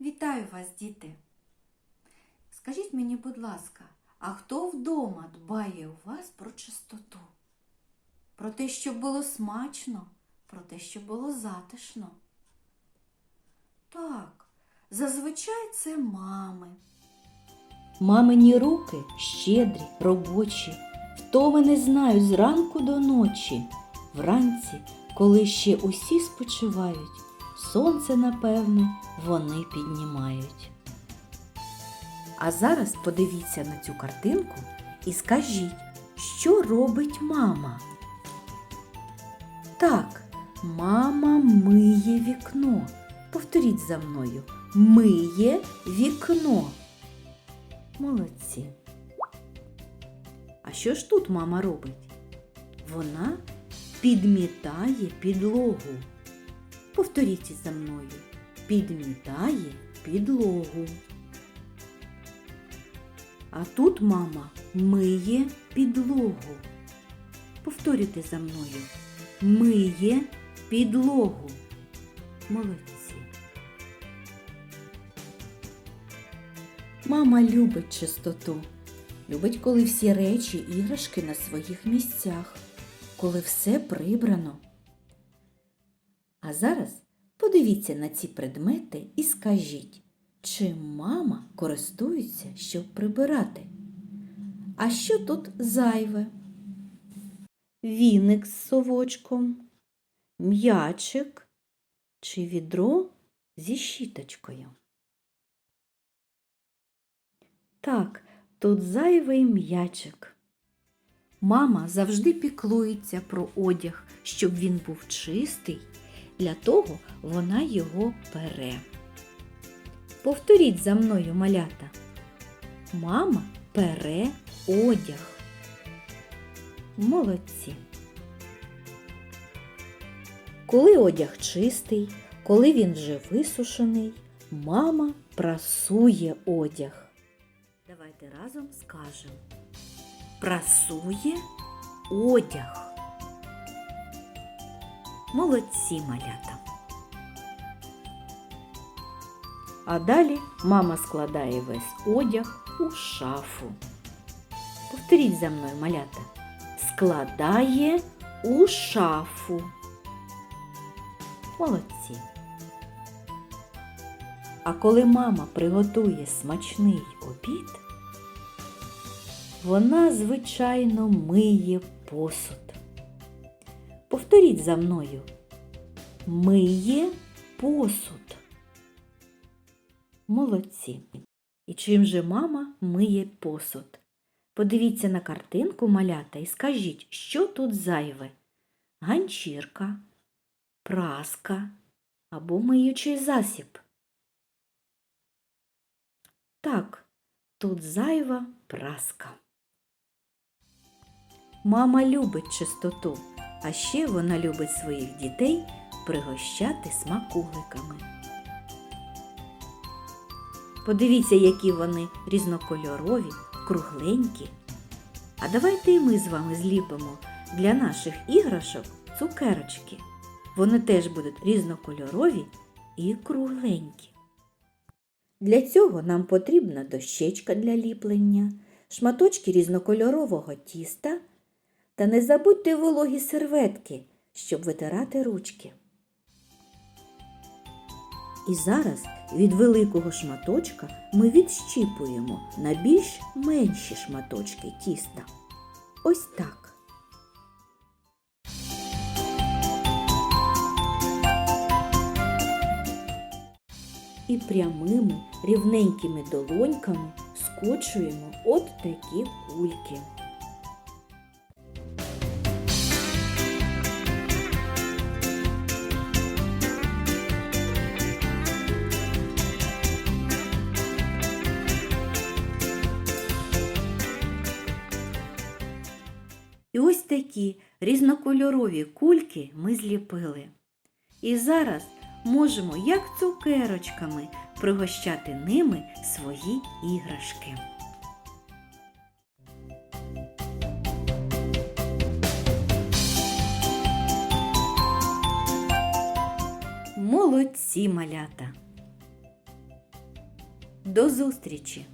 Вітаю вас, діти. Скажіть мені, будь ласка, а хто вдома дбає у вас про чистоту? Про те, щоб було смачно, про те, щоб було затишно? Так, зазвичай це мами. Мамині руки щедрі, робочі, втоми не знаю зранку до ночі. Вранці, коли ще усі спочивають, сонце, напевне, вони піднімають. А зараз подивіться на цю картинку і скажіть, що робить мама? Так, мама миє вікно. Повторіть за мною. Миє вікно. Молодці. А що ж тут мама робить? Вона підмітає підлогу. Повторіть за мною. Підмітає підлогу. А тут мама миє підлогу. Повторюйте за мною. Миє підлогу. Молодці. Мама любить чистоту. Любить, коли всі речі, іграшки на своїх місцях, коли все прибрано. А зараз подивіться на ці предмети і скажіть, чи мама користується, щоб прибирати? А що тут зайве? Віник з совочком, м'ячик чи відро зі щіточкою? Так, тут зайвий м'ячик. Мама завжди піклується про одяг, щоб він був чистий. Для того вона його пере. Повторіть за мною малята. Мама пере одяг. Молодці. Коли одяг чистий, коли він вже висушений, мама прасує одяг. Давайте разом скажемо. Прасує одяг. Молодці малята. А далі мама складає весь одяг у шафу. Повторіть за мною малята. Складає у шафу. Молодці. А коли мама приготує смачний обід, вона, звичайно, миє посуд. Повторіть за мною. Миє посуд. Молодці. І чим же мама миє посуд? Подивіться на картинку малята і скажіть, що тут зайве? Ганчірка, праска або миючий засіб. Так, тут зайва праска. Мама любить чистоту, а ще вона любить своїх дітей пригощати смакуликами. Подивіться, які вони різнокольорові, кругленькі. А давайте і ми з вами зліпимо для наших іграшок цукерочки. Вони теж будуть різнокольорові і кругленькі. Для цього нам потрібна дощечка для ліплення, шматочки різнокольорового тіста та не забудьте вологі серветки, щоб витирати ручки. І зараз від великого шматочка ми відщіпуємо на більш менші шматочки тіста. Ось так. І прямими рівненькими долоньками скочуємо от такі кульки. І ось такі різнокольорові кульки ми зліпили. І зараз можемо, як цукерочками, пригощати ними свої іграшки. Молодці малята! До зустрічі!